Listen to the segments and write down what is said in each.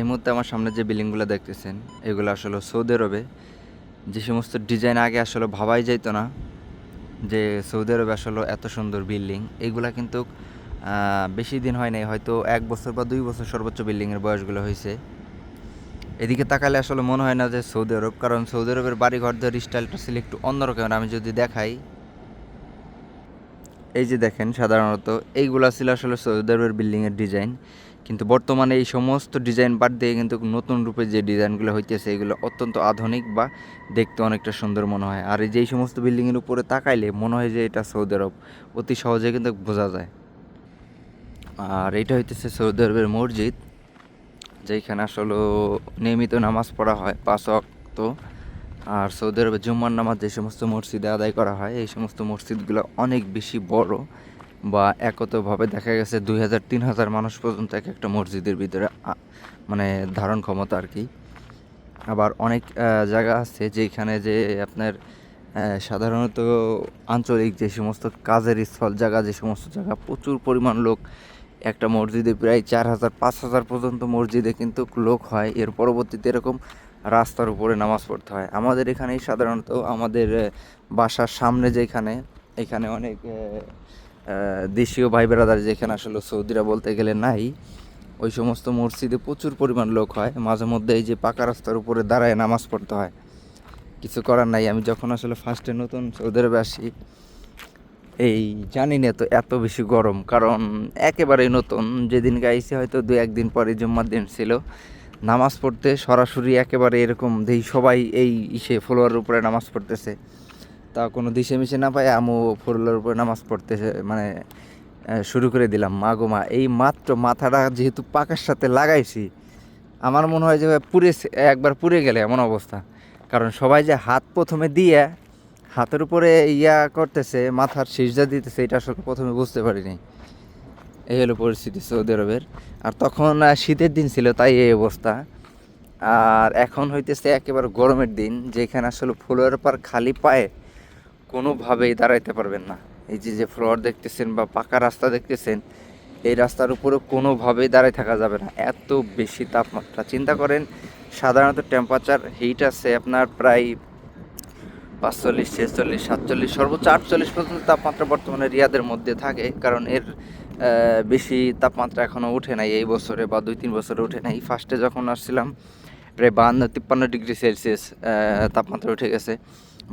এই মুহূর্তে আমার সামনে যে বিল্ডিংগুলো দেখতেছেন, এগুলো আসলে সৌদি আরবে। যে সমস্ত ডিজাইন আগে আসলে ভাবাই যাইতো না যে সৌদি আরবে আসলে এত সুন্দর বিল্ডিং। এইগুলা কিন্তু বেশি দিন হয় নাই, হয়তো এক বছর বা দুই বছর সর্বোচ্চ বিল্ডিংয়ের বয়সগুলো হয়েছে। এদিকে তাকালে আসলে মনে হয় না যে সৌদি আরব, কারণ সৌদি আরবের বাড়িঘরদের স্টাইলটা ছিল একটু অন্যরকম আমি যদি দেখাই, এই যে দেখেন সাধারণত, এইগুলা ছিল আসলে সৌদি আরবের বিল্ডিংয়ের ডিজাইন। কিন্তু বর্তমানে এই সমস্ত ডিজাইন বাদ দিয়ে কিন্তু নতুন রূপে যে ডিজাইনগুলো হইতেছে, এগুলো অত্যন্ত আধুনিক বা দেখতে অনেকটা সুন্দর মনে হয়। আর এই যে সমস্ত বিল্ডিংয়ের উপরে তাকাইলে মনে হয় যে এটা সৌদি আরব। অতি সহজে কিন্তু বোঝা যায়। আর এটা হইতেছে সৌদি আরবের মসজিদ, যেখানে আসলে নিয়মিত নামাজ পড়া হয় পাঁচ ওয়াক্ত। আর সৌদি আরবে জুম্মার নামাজ যে সমস্ত মসজিদে আদায় করা হয়, এই সমস্ত মসজিদগুলো অনেক বেশি বড়। বা একতভাবে দেখা গেছে দুই হাজার, তিন হাজার মানুষ পর্যন্ত এক একটা মসজিদের ভিতরে মানে ধারণ ক্ষমতা আর কি। আবার অনেক জায়গা আছে যেখানে যে আপনার সাধারণত আঞ্চলিক যে সমস্ত কাজের স্থল জায়গা, যে সমস্ত জায়গা, প্রচুর পরিমাণ লোক, একটা মসজিদে প্রায় চার হাজার, পাঁচ হাজার পর্যন্ত মসজিদে কিন্তু লোক হয়। এর পরবর্তীতে এরকম রাস্তার উপরে নামাজ পড়তে হয়। আমাদের এখানেই সাধারণত আমাদের বাসার সামনে যেখানে, এখানে অনেক দেশীয় ভাই বেড়াদার যেখানে আসলে সৌদিরা বলতে গেলে নাই, ওই সমস্ত মসজিদে প্রচুর পরিমাণ লোক হয়। মাঝে মধ্যে এই যে পাকা রাস্তার উপরে দাঁড়ায় নামাজ পড়তে হয়। কিছু করার নাই। আমি যখন আসলে ফার্স্টে নতুন সৌদি আরবে আসি, এই জানি না তো এত বেশি গরম। কারণ একেবারেই নতুন। যেদিন গাইছি হয়তো দু একদিন পরে জুম্মার দিন ছিল। নামাজ পড়তে সরাসরি একেবারে এরকম, দেই সবাই এই ইসে, ফ্লোয়ারের উপরে নামাজ পড়তেছে। তা কোনো দিশে মিশে না পাই আমু ফ্লোয়ারের উপরে নামাজ পড়তেছে মানে শুরু করে দিলাম। মা গো মা, এই মাত্র মাথাটা যেহেতু পাকার সাথে লাগাইছি, আমার মনে হয় যে পুড়ে একবার পুড়ে গেলে এমন অবস্থা। কারণ সবাই যে হাত প্রথমে দিয়ে হাতের উপরে ইয়া করতেছে, মাথার সিজদা দিতেছে, এটা আসলে প্রথমে বুঝতে পারিনি। এই হলো পরিস্থিতি সৌদি আরবের। আর তখন শীতের দিন ছিল, তাই এই অবস্থা। আর এখন হইতেছে একেবারে গরমের দিন, যেখানে আসলে ফুলের পর খালি পায়ে কোনোভাবেই দাঁড়াইতে পারবেন না। এই যে যে ফ্লোর দেখতেছেন বা পাকা রাস্তা দেখতেছেন, এই রাস্তার উপরে কোনোভাবেই দাঁড়ায় থাকা যাবে না। এত বেশি তাপমাত্রা। চিন্তা করেন, সাধারণত টেম্পারেচার হিট আছে আপনার প্রায় পাঁচচল্লিশ, ছেচল্লিশ, সাতচল্লিশ, সর্বোচ্চ আটচল্লিশ পর্যন্ত তাপমাত্রা বর্তমানে রিয়াদের মধ্যে থাকে। কারণ এর বেশি তাপমাত্রা এখনও উঠে নাই এই বছরে বা দুই, তিন বছরে উঠে নাই। ফার্স্টে যখন আসছিলাম, প্রায় বাহান্ন, তিপ্পান্ন ডিগ্রি সেলসিয়াস তাপমাত্রা উঠে গেছে।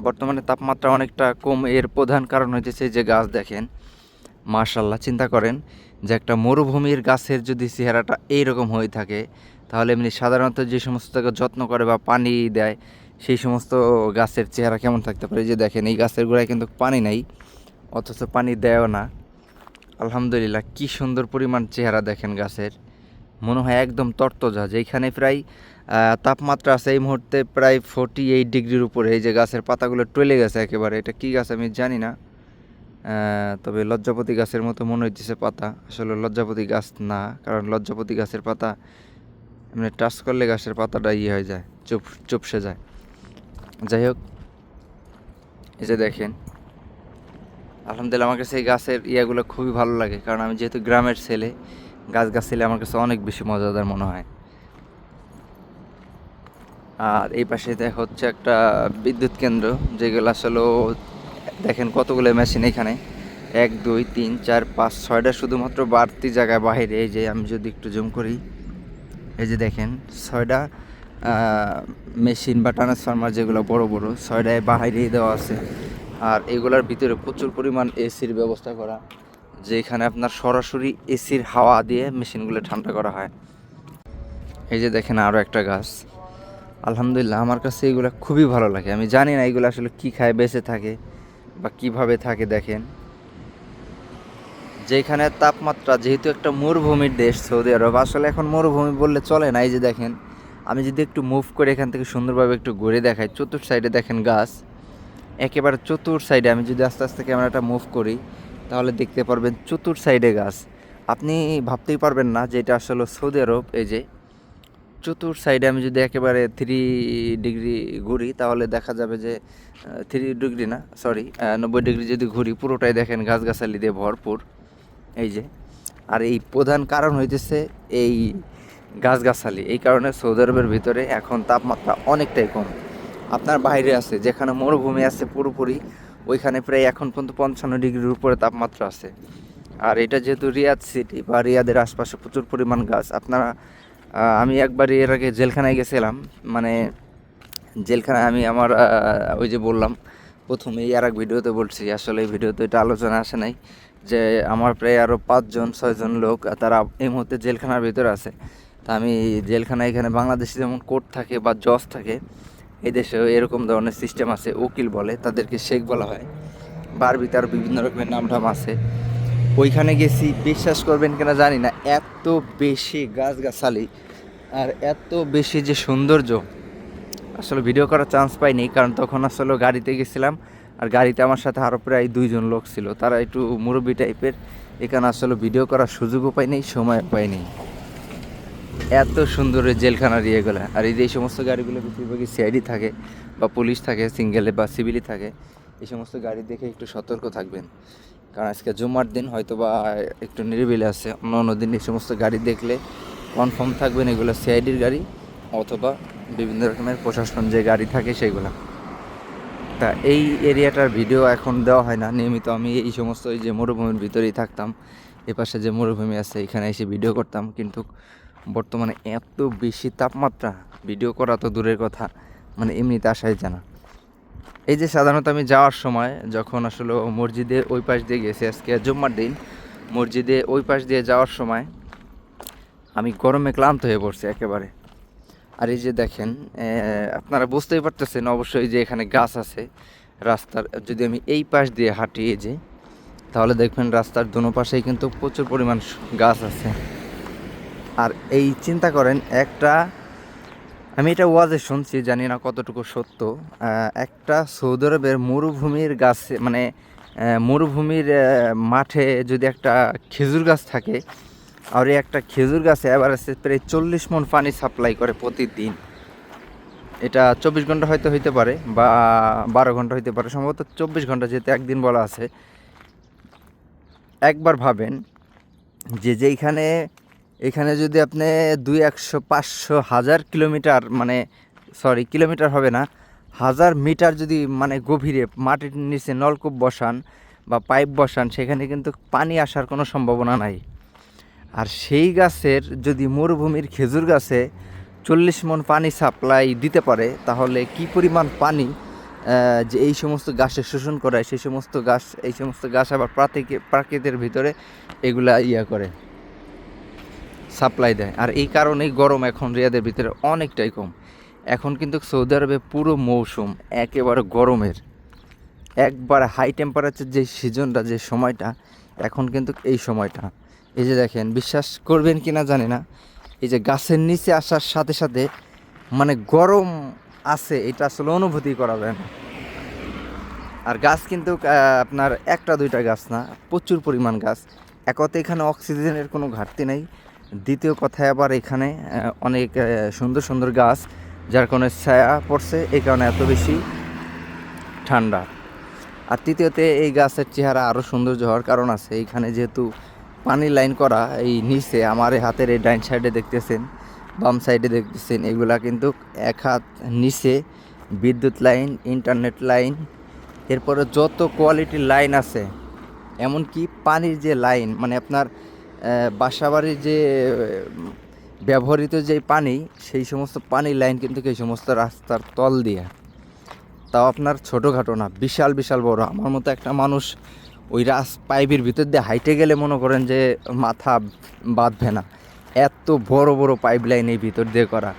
বর্তমানে তাপমাত্রা অনেকটা কম, এর প্রধান কারণ হইতেছে যে গাছ দেখেন। মার্শাল্লাহ চিন্তা করেন যে একটা মরুভূমির গাছের যদি চেহারাটা এইরকম হয়ে থাকে, তাহলে এমনি সাধারণত যে সমস্ত যত্ন করে বা পানি দেয়, সেই সমস্ত গাছের চেহারা কেমন থাকতে পারে? যে দেখেন, এই গাছের গোড়ায় কিন্তু পানি নাই, অথচ পানি দেয়ও না। আলহামদুলিল্লাহ, কি সুন্দর পরিমাণ চেহারা দেখেন গাছের। মনে হয় একদম তরতজা, যেখানে প্রায় তাপমাত্রা আছে এই মুহূর্তে প্রায় ফোর্টি এইট ডিগ্রির উপরে। এই যে গাছের পাতাগুলো টলে গেছে একেবারে, এটা কি গাছ আমি জানি না। তবে লজ্জাপতি গাছের মতো মনে হইতেছে পাতা। আসলে লজ্জাপতি গাছ না, কারণ লজ্জাপতি গাছের পাতা এমনি টাচ করলে গাছের পাতাটা ইয়ে হয়ে যায়, চুপ, চুপসে যায়। যাই হোক, এই যে দেখেন, আলহামদুলিল্লাহ আমার কাছে এই গাছের ইয়াগুলো খুবই ভালো লাগে, কারণ আমি যেহেতু গ্রামের ছেলে, গাছ গাছালি আমার কাছে অনেক বেশি মজাদার মনে হয়। আর এই পাশে দেখ হচ্ছে একটা বিদ্যুৎ কেন্দ্র, যেগুলো আসলে দেখেন কতগুলো মেশিন এখানে। এক, দুই, তিন, চার, পাঁচ, ছয়টা শুধুমাত্র বাড়তি জায়গায় বাইরে এই যে আমি যদি একটু জুম করি, এই যে দেখেন ছয়টা মেশিন বা ট্রান্সফার্মার যেগুলো বড় বড়, ছয়টায় বাহিরেই দেওয়া আছে। আর এগুলোর ভিতরে প্রচুর পরিমাণ এসির ব্যবস্থা করা, যেখানে আপনার সরাসরি এসির হাওয়া দিয়ে মেশিনগুলো ঠান্ডা করা হয়। এই যে দেখেন আরও একটা গাছ। আলহামদুলিল্লাহ, আমার কাছে এগুলো খুবই ভালো লাগে। আমি জানি না এগুলো আসলে কী খায়, বেঁচে থাকে বা কীভাবে থাকে, দেখেন। যেখানে তাপমাত্রা, যেহেতু একটা মরুভূমির দেশ সৌদি আরব, আসলে এখন মরুভূমি বললে চলে না, এই যে দেখেন, আমি যদি একটু মুভ করে এখান থেকে সুন্দরভাবে একটু ঘুরে দেখাই চতুর সাইডে দেখেন গাছ, একেবারে চতুর সাইডে আমি যদি আস্তে আস্তে ক্যামেরাটা মুভ করি, তাহলে দেখতে পারবেন চতুর সাইডে গাছ। আপনি ভাবতেই পারবেন না যে এটা আসলে সৌদি আরব, এই যে চতুর সাইডে আমি যদি একেবারে থ্রি ডিগ্রি ঘুরি, তাহলে দেখা যাবে যে থ্রি ডিগ্রি না সরি নব্বই ডিগ্রি যদি ঘুরি, পুরোটাই দেখেন গাছগাছালি দিয়ে ভরপুর। এই যে, আর এই প্রধান কারণ হইতেছে এই গাছগাছালি। এই কারণে সৌদি আরবের ভিতরে এখন তাপমাত্রা অনেকটাই কম। আপনার বাইরে আছে, যেখানে মরুভূমি আছে পুরোপুরি, ওইখানে প্রায় এখন পর্যন্ত পঞ্চান্ন ডিগ্রির উপরে তাপমাত্রা আছে। আর এটা যেহেতু রিয়াদ সিটি বা রিয়াদের আশপাশে প্রচুর পরিমাণ গাছ, আপনারা আমি একবার এর আগে জেলখানায় গেছিলাম। মানে জেলখানায় আমি আমার ওই যে বললাম প্রথমে আর এক ভিডিওতে বলছি, আসলে এই ভিডিওতে এটা আলোচনা আসে নাই যে আমার প্রায় আরও পাঁচজন, ছয়জন লোক, তারা এই মুহূর্তে জেলখানার ভিতরে আছে। তা আমি জেলখানায় এখানে বাংলাদেশে যেমন কোর্ট থাকে বা জজ থাকে, এই দেশেও এরকম ধরনের সিস্টেম আছে, উকিল বলে, তাদেরকে শেখ বলা হয়। বারবিতে আরও বিভিন্ন রকমের নাম টাম আছে। ওইখানে গেছি, বিশ্বাস করবেন কিনা জানি না, এত বেশি গাছগাছালি আর এত বেশি যে সৌন্দর্য। আসলে ভিডিও করার চান্স পাইনি, কারণ তখন আসলে গাড়িতে গেছিলাম আর গাড়িতে আমার সাথে আরও প্রায় দুইজন লোক ছিল। তারা একটু মুরব্বী টাইপের, এখানে আসলে ভিডিও করার সুযোগও পাইনি সময় পাইনি। এত সুন্দর জেলখানার ইয়েগুলো। আর এই যে এই সমস্ত গাড়িগুলো বেশিরভাগই সিআইডি থাকে বা পুলিশ থাকে সিঙ্গেলে বা সিভিলি থাকে, এই সমস্ত গাড়ি দেখে একটু সতর্ক থাকবেন। কারণ আজকে জুমার দিন হয়তো বা একটু নিরিবিলি আছে। অন্য অন্য দিন এই সমস্ত গাড়ি দেখলে কনফার্ম থাকবেন এগুলো সিআইডির গাড়ি অথবা বিভিন্ন রকমের প্রশাসন যে গাড়ি থাকে সেগুলো। তা এই এরিয়াটার ভিডিও এখন দেওয়া হয় না। নিয়মিত আমি এই সমস্ত এই যে মরুভূমির ভিতরেই থাকতাম। এপাশে যে মরুভূমি আছে, এখানে এসে ভিডিও করতাম। কিন্তু বর্তমানে এত বেশি তাপমাত্রা, ভিডিও করা তো দূরের কথা মানে এমনিতে আসাই জানা এই যে সাধারণত আমি যাওয়ার সময় যখন আসলে মসজিদে ওই পাশ দিয়ে গেছি আজকে জুম্মার দিন, মসজিদে ওই পাশ দিয়ে যাওয়ার সময় আমি গরমে ক্লান্ত হয়ে পড়ছি একেবারে। আর এই যে দেখেন আপনারা বুঝতেই পারতেছেন অবশ্যই যে এখানে গাছ আছে, রাস্তার, যদি আমি এই পাশ দিয়ে হাঁটি এই যে, তাহলে দেখবেন রাস্তার দোনো পাশেই কিন্তু প্রচুর পরিমাণ গাছ আছে। আর এই চিন্তা করেন, একটা আমি এটা ওয়াজে শুনছি, জানি না কতটুকু সত্য। একটা সৌদি আরবের মরুভূমির গাছে মানে মরুভূমির মাঠে যদি একটা খেজুর গাছ থাকে, আর এই একটা খেজুর গাছে আছে প্রায় চল্লিশ মন পানি সাপ্লাই করে প্রতিদিন। এটা চব্বিশ ঘণ্টা হয়তো হইতে পারে, বা বারো ঘণ্টা হইতে পারে, সম্ভবত চব্বিশ ঘণ্টা যেহেতু একদিন বলা আছে। একবার ভাবেন যে যেইখানে এখানে যদি আপনি দুই একশো পাঁচশো হাজার কিলোমিটার মানে সরি কিলোমিটার হবে না, হাজার মিটার যদি মানে গভীরে মাটির নিচে নলকূপ বসান বা পাইপ বসান, সেখানে কিন্তু পানি আসার কোনো সম্ভাবনা নাই। আর সেই গাছের যদি মরুভূমির খেজুর গাছে চল্লিশ মন পানি সাপ্লাই দিতে পারে, তাহলে কি পরিমাণ পানি যে এই সমস্ত গাছে শোষণ করায়, সেই সমস্ত গাছ, এই সমস্ত গাছ আবার প্রাকৃতির ভিতরে এগুলা ইয়া করে? সাপ্লাই দেয়। আর এই কারণেই গরম এখন রিয়াদের ভিতরে অনেকটাই কম। এখন কিন্তু সৌদি আরবে পুরো মৌসুম একেবারে গরমের। একবার হাই টেম্পারেচার যে সিজনটা, যে সময়টা, এখন কিন্তু এই সময়টা। এই যে দেখেন, বিশ্বাস করবেন কি না জানি না। এই যে গাছের নিচে আসার সাথে সাথে মানে গরম আছে, এটা আসলে অনুভূতি করা না। আর গাছ কিন্তু আপনার একটা দুইটা গাছ না, প্রচুর পরিমাণ গাছ। একতে এখানে অক্সিজেনের কোনো ঘাটতি নেই। দ্বিতীয় কথায় আবার এখানে অনেক সুন্দর সুন্দর গাছ, যার কারণে ছায়া পড়ছে, এই কারণে এত বেশি ঠান্ডা। আর তৃতীয়তে, এই গাছের চেহারা আরও সৌন্দর্য হওয়ার কারণ আছে। এইখানে যেহেতু পানি লাইন করা, এই নিচে আমার হাতের এই ডাইন সাইডে দেখতেছেন, বাম সাইডে দেখতেছেন, এগুলা কিন্তু এক হাত নিচে, বিদ্যুৎ লাইন, ইন্টারনেট লাইন, এরপরে যত কোয়ালিটির লাইন আছে, এমনকি পানির যে লাইন মানে আপনার বাসাবাড়ির যে ব্যবহৃত যে পানি, সেই সমস্ত পানির লাইন কিন্তু এই সমস্ত রাস্তার তল দিয়ে। তাও আপনার ছোটোখাটো না বিশাল বিশাল বড়। আমার মতো একটা মানুষ ওই রাস পাইপের ভিতর দিয়ে হাইটে গেলে মনে করেন যে মাথা বাঁধবে না। এত বড় বড় পাইপ লাইন এই ভিতর দিয়ে করা।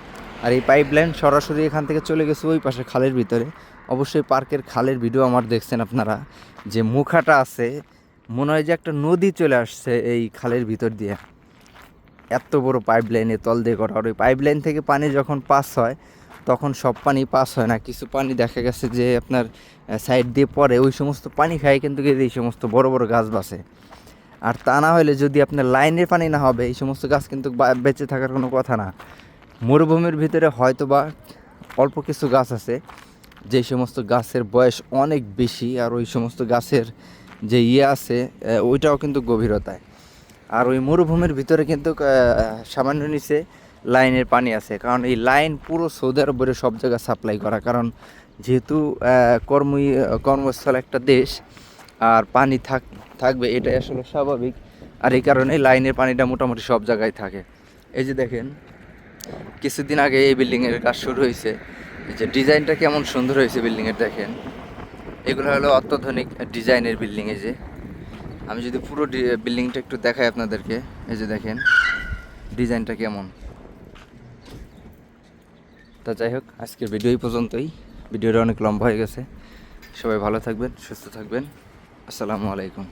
আর এই পাইপ লাইন সরাসরি এখান থেকে চলে গেছে ওই পাশে খালের ভিতরে। অবশ্যই পার্কের খালের ভিডিও আমার দেখছেন আপনারা। যে মুখাটা আছে মনে হয় যে একটা নদী চলে আসছে এই খালের ভিতর দিয়ে। এত বড় পাইপ লাইনে তল দিয়ে করা আর ওই পাইপ লাইন থেকে পানি যখন পাস হয়, তখন সব পানি পাস হয় না। কিছু পানি দেখা গেছে যে আপনার সাইড দিয়ে পড়ে। ওই সমস্ত পানি খায়, কিন্তু এই সমস্ত বড় বড় গাছ বাসে। আর তা না হলে যদি আপনার লাইনের পানি না হবে, এই সমস্ত গাছ কিন্তু বেঁচে থাকার কোনো কথা না। মরুভূমির ভিতরে হয়তো বা অল্প কিছু গাছ আছে। যে সমস্ত গাছের বয়স অনেক বেশি, আর ওই সমস্ত গাছের যে ইয়ে আছে ওইটাও কিন্তু গভীরতায়। আর ওই মরুভূমির ভিতরে কিন্তু সামান্য নিচে লাইনের পানি আছে। কারণ এই লাইন পুরো সৌদি আরবের সব জায়গায় সাপ্লাই করা। কারণ যেহেতু কর্মী কর্মস্থল একটা দেশ, আর পানি থাক, থাকবে, এটাই আসলে স্বাভাবিক। আর এই কারণে লাইনের পানিটা মোটামুটি সব জায়গায় থাকে। এই যে দেখেন, কিছুদিন আগে এই বিল্ডিংয়ের কাজ শুরু হয়েছে। যে ডিজাইনটা কেমন সুন্দর হয়েছে বিল্ডিংয়ের, দেখেন। এগুলো হলো অত্যাধুনিক ডিজাইনের বিল্ডিং এই যে। আমি যদি পুরো বিল্ডিংটা একটু দেখাই আপনাদেরকে, এই যে দেখেন, ডিজাইনটা কেমন। তা যাই হোক, আজকের ভিডিও এই পর্যন্তই। ভিডিওটা অনেক লম্বা হয়ে গেছে। সবাই ভালো থাকবেন, সুস্থ থাকবেন। আসসালামু আলাইকুম।